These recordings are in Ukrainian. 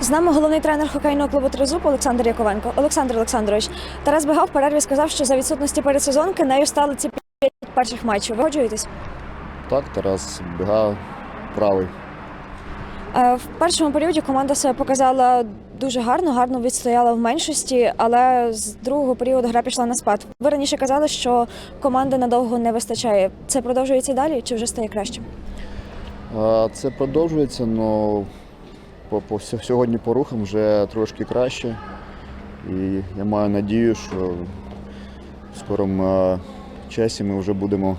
З нами головний тренер хокейного клубу Тризуб Олександр Яковенко. Олександр Олександрович, Тарас Бегав в перерві сказав, що за відсутності передсезонки нею стали ці п'ять перших матчів. Ви годжуєтесь? Так, Тарас Бега правий. Е, В першому періоді команда себе показала дуже гарно, гарно відстояла в меншості, але з другого періоду гра пішла на спад. Ви раніше казали, що команди надовго не вистачає. Це продовжується далі чи вже стає краще? Це продовжується, але по, по сьогодні по рухам вже трошки краще. І я маю надію, що в скорому часі ми вже будемо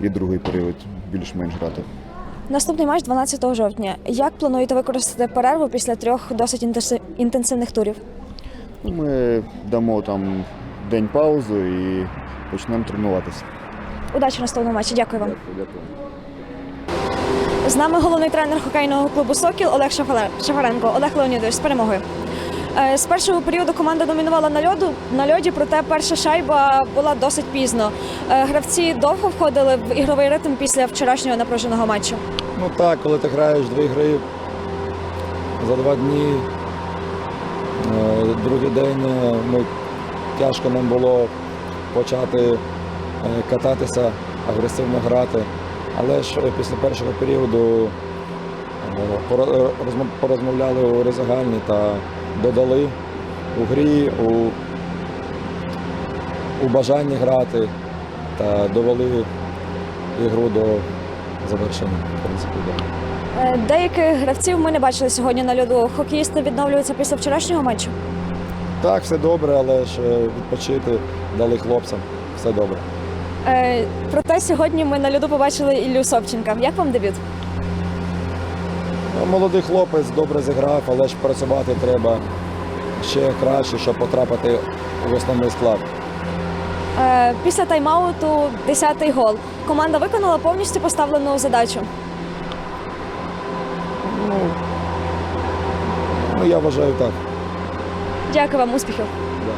і другий період більш-менш грати. Наступний матч 12 жовтня. Як плануєте використати перерву після трьох досить інтенсивних турів? Ми дамо там день паузу і почнемо тренуватися. Удачі в наступному матчі. Дякую вам. Дякую, дякую. З нами головний тренер хокейного клубу Сокіл Олег Шафаренко. Олег Леонідович з перемогою. Е, З першого періоду команда домінувала на льоду на льоді, проте перша шайба була досить пізно. Е, Гравці довго входили в ігровий ритм після вчорашнього напруженого матчу. Ну так, коли ти граєш дві гри за два дні, е, другий день ми, тяжко нам було почати кататися, агресивно грати. Але ж після першого періоду е, пора- е, розмо- порозмовляли у роздягальні та додали у грі, у, у бажанні грати та довели ігру до завершення. В принципі, да. Е, Деяких гравців ми не бачили сьогодні на льоду. Хокеїсти відновлюються після вчорашнього матчу. Так, все добре, але ж е, відпочити дали хлопцям. Все добре. Е, Проте сьогодні ми на льоду побачили Іллю Собченка. Як вам дебют? Молодий хлопець добре зіграв, але ж працювати треба ще краще, щоб потрапити в основний склад. Е, Після тайм-ауту 10-й гол. Команда виконала повністю поставлену задачу. Ну, ну я вважаю так. Дякую вам, успіхів. Да.